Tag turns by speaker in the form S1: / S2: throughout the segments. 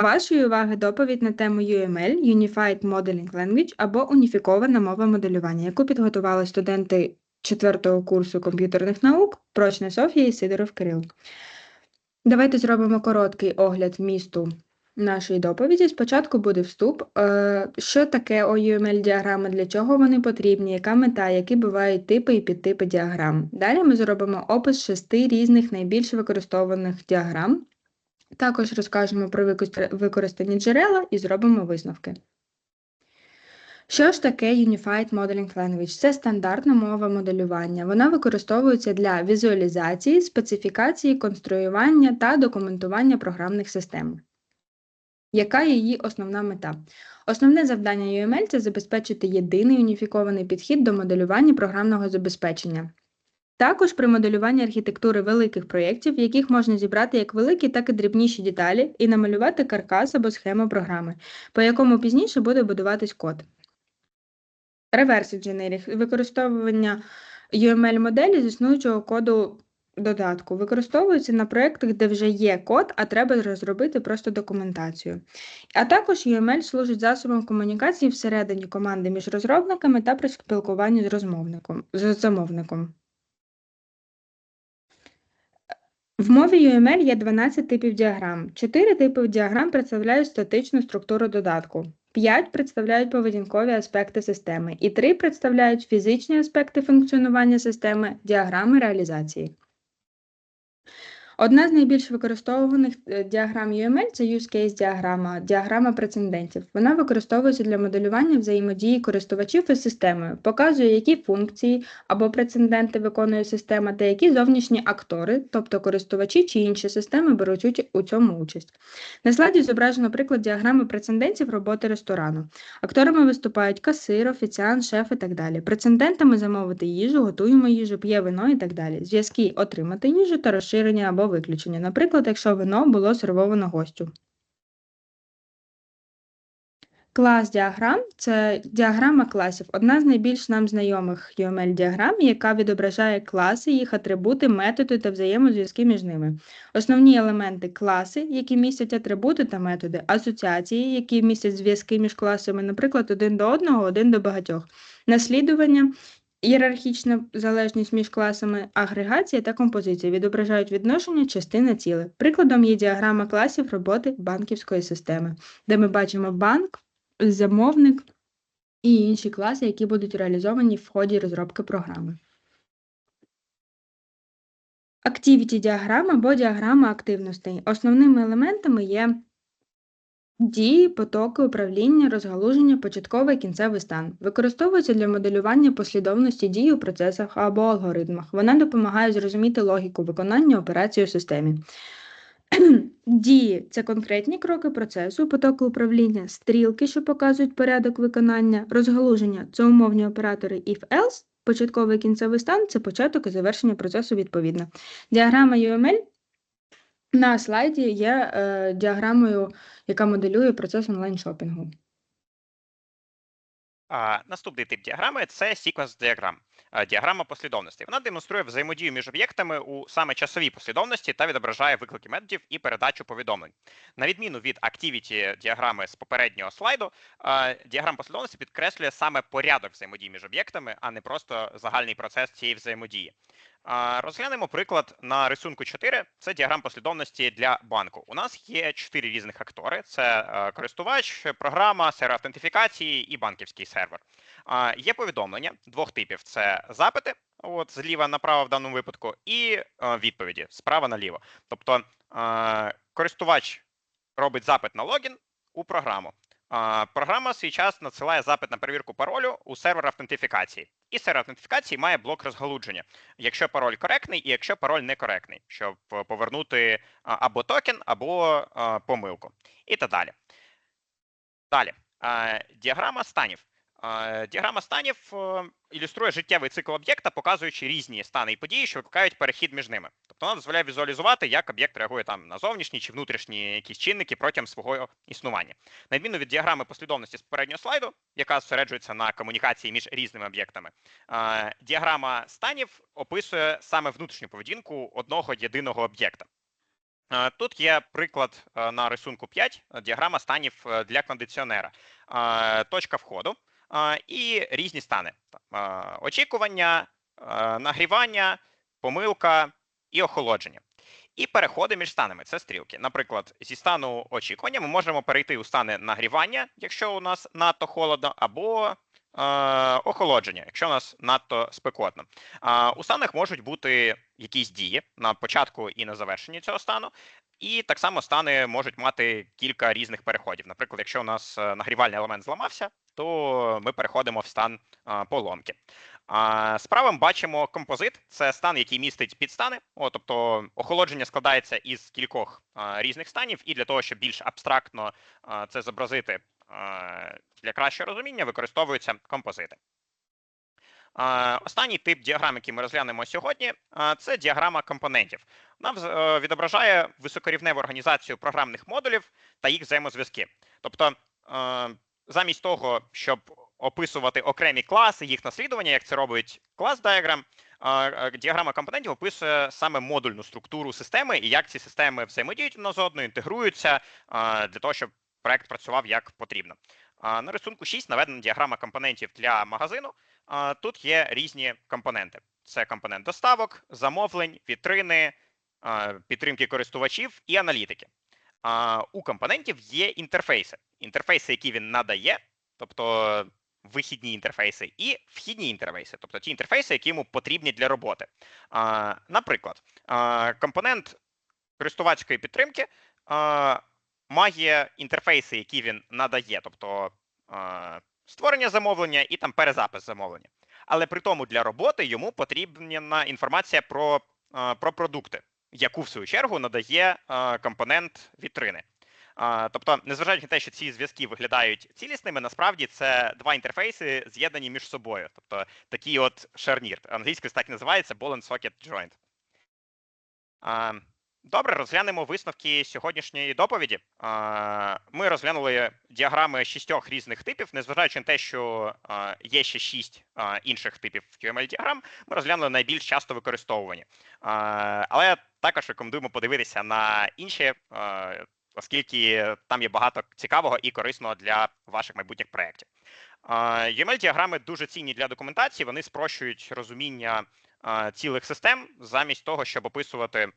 S1: вашої уваги доповідь на тему UML Unified Modeling Language або уніфікована мова моделювання, яку підготували студенти четвертого курсу комп'ютерних наук Прочна Софія і Сидоров Кирил. Давайте зробимо короткий огляд вмісту нашої доповіді. Спочатку буде вступ. Е, Що таке OUML-діаграми, для чого вони потрібні, яка мета, які бувають типи і підтипи діаграм. Далі ми зробимо опис шести різних найбільш використовуваних діаграм. Також розкажемо про використ- використані джерела і зробимо висновки. Що ж таке Unified Modeling Language? Це стандартна мова моделювання. Вона використовується для візуалізації, специфікації, конструювання та документування програмних систем. Яка її основна мета? Основне завдання UML – це забезпечити єдиний уніфікований підхід до моделювання програмного забезпечення. Також при моделюванні архітектури великих проєктів, яких можна зібрати як великі, так і дрібніші деталі і намалювати каркас або схему програми, по якому пізніше буде будуватись код. Реверс інженерінг використовування UML-моделі з існуючого коду додатку використовується на проєктах, де вже є код, а треба розробити просто документацію. А також UML служить засобом комунікації всередині команди між розробниками та при спілкуванні з розмовником з замовником. В мові UML є 12 типів діаграм. 4 типи діаграм представляють статичну структуру додатку, 5 представляють поведінкові аспекти системи і 3 представляють фізичні аспекти функціонування системи, діаграми реалізації. Одна з найбільш використовуваних е, діаграм UML – це use case діаграма, діаграма прецедентів. Вона використовується для моделювання взаємодії користувачів із системою, показує, які функції або прецеденти виконує система та які зовнішні актори, тобто користувачі чи інші системи, беруть у цьому участь. На слайді зображено приклад діаграми прецедентів роботи ресторану. Акторами виступають касир, офіціант, шеф і так далі. Прецедентами замовити їжу, готуємо їжу, п'є вино і так далі. Зв'язки отримати їжу та розширення або виключення. Наприклад, якщо вино було сервовано гостю. Клас діаграм це діаграма класів, одна з найбільш нам знайомих UML-діаграм, яка відображає класи, їх атрибути, методи та взаємозв'язки між ними. Основні елементи класи, які містять атрибути та методи, асоціації, які містять зв'язки між класами, наприклад, один до одного, один до багатьох, наслідування, ієрархічна залежність між класами, агрегація та композиція відображають відношення частини ціле. Прикладом є діаграма класів роботи банківської системи, де ми бачимо банк, замовник і інші класи, які будуть реалізовані в ході розробки програми. Activity діаграма або діаграма активностей. Основними елементами є дії, потоки, управління, розгалуження, початковий кінцевий стан. Використовується для моделювання послідовності дій у процесах або алгоритмах. Вона допомагає зрозуміти логіку виконання операцій у системі. Дії це конкретні кроки процесу, потоки управління, стрілки, що показують порядок виконання, розгалуження це умовні оператори if-else, початковий кінцевий стан це початок і завершення процесу відповідно. Діаграма UML на слайді є е, діаграмою, яка моделює процес онлайн-шопінгу.
S2: Наступний тип діаграми це секвенс діаграм. Діаграма послідовності. Вона демонструє взаємодію між об'єктами у саме часовій послідовності та відображає виклики методів і передачу повідомлень. На відміну від activity діаграми з попереднього слайду, діаграма послідовності підкреслює саме порядок взаємодії між об'єктами, а не просто загальний процес цієї взаємодії. Розглянемо приклад на рисунку 4. Це діаграма послідовності для банку. У нас є чотири різних актори: це е, користувач, програма, сервер автентифікації і банківський сервер. Є повідомлення двох типів: це запити, от зліва направо в даному випадку, і е, відповіді справа наліво. Тобто е, користувач робить запит на логін у програму. Програма свій час надсилає запит на перевірку паролю у сервер автентифікації. І сервер автентифікації має блок розгалудження, якщо пароль коректний і якщо пароль некоректний, щоб е, повернути або токен, або помилку. І так далі. Далі. Діаграма станів. Діаграма станів е, ілюструє життєвий цикл об'єкта, показуючи різні стани і події, що викликають перехід між ними. Тобто вона дозволяє візуалізувати, як об'єкт реагує там на зовнішні чи внутрішні якісь чинники протягом свого існування. На відміну від діаграми послідовності з попереднього слайду, яка зосереджується на комунікації між різними об'єктами, діаграма станів описує саме внутрішню поведінку одного єдиного об'єкта. Тут є приклад е, на рисунку 5, е, діаграма станів е, для кондиціонера. Точка входу і різні стани. Очікування, нагрівання, помилка і охолодження. І переходи між станами це стрілки. Наприклад, зі стану очікування ми можемо перейти у стани нагрівання, якщо у нас надто холодно, або охолодження, якщо у нас надто спекотно. У станах можуть бути якісь дії на початку і на завершенні цього стану. І так само стани можуть мати кілька різних переходів. Наприклад, якщо у нас е, нагрівальний елемент зламався, то ми переходимо в стан поломки. Справа бачимо композит це стан, який містить підстани. О, тобто охолодження складається із кількох різних станів, і для того, щоб більш абстрактно це зобразити для кращого розуміння, використовуються композити. Останній тип діаграм, який ми розглянемо сьогодні, це діаграма компонентів. Вона е, відображає високорівневу організацію програмних модулів та їх взаємозв'язки. Тобто, е, замість того, щоб описувати окремі класи, їх наслідування, як це робить клас е, діаграма компонентів описує саме модульну структуру системи і як ці системи взаємодіють одна з одною, інтегруються для того, щоб проект працював як потрібно. На рисунку 6 наведена діаграма компонентів для магазину. Тут є різні компоненти: це компонент доставок, замовлень, вітрини, підтримки користувачів і аналітики. У компонентів є інтерфейси. Інтерфейси, які він надає, тобто вихідні інтерфейси, і вхідні інтерфейси, тобто ті інтерфейси, які йому потрібні для роботи. Наприклад, компонент користувацької підтримки має інтерфейси, які він надає, тобто створення замовлення і там перезапис замовлення. Але при тому для роботи йому потрібна інформація про, про продукти, яку в свою чергу надає компонент вітрини. Тобто, незважаючи на те, що ці зв'язки виглядають цілісними, насправді це два інтерфейси з'єднані між собою. Тобто такий от шарнір. Англійською так називається Ball Socket Joint. Добре, розглянемо висновки сьогоднішньої доповіді. Ми розглянули діаграми шістьох різних типів, незважаючи на те, що є ще шість інших типів QML-діаграм, ми розглянули найбільш часто використовувані. Але також рекомендуємо подивитися на інші, оскільки там є багато цікавого і корисного для ваших майбутніх проєктів. UML-діаграми дуже цінні для документації, вони спрощують розуміння цілих систем замість того, щоб описувати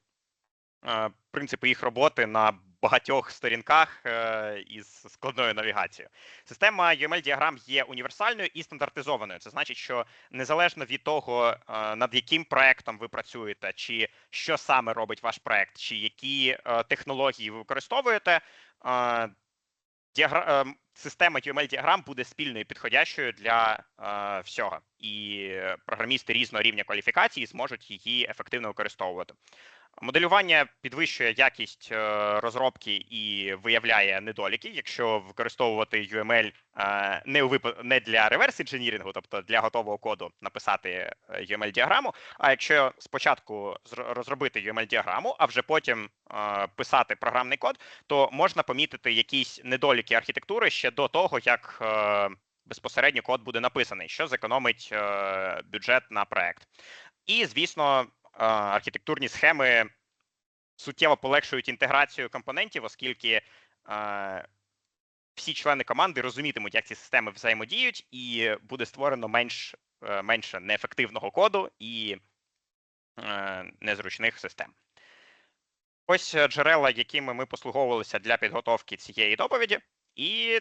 S2: принципи їх роботи на багатьох сторінках е, із складною навігацією. Система UML-діаграм є універсальною і стандартизованою. Це значить, що незалежно від того, е, над яким проектом ви працюєте, чи що саме робить ваш проект, чи які е, технології ви використовуєте. е, Діагра... е, Система UML-діаграм буде спільною підходящою для е, всього, і програмісти різного рівня кваліфікації зможуть її ефективно використовувати. Моделювання підвищує якість е, розробки і виявляє недоліки, якщо використовувати UML е, не у випа- не для реверс інженірінгу, тобто для готового коду написати е, UML-діаграму. А якщо спочатку розробити UML-діаграму, а вже потім писати програмний код, то можна помітити якісь недоліки архітектури ще до того, як безпосередньо код буде написаний, що зекономить бюджет на проект. І, звісно, архітектурні схеми суттєво полегшують інтеграцію компонентів, оскільки е, всі члени команди розумітимуть, як ці системи взаємодіють, і буде створено менш, е, менше неефективного коду і е, незручних систем. Ось е, джерела, якими ми послуговувалися для підготовки цієї доповіді. І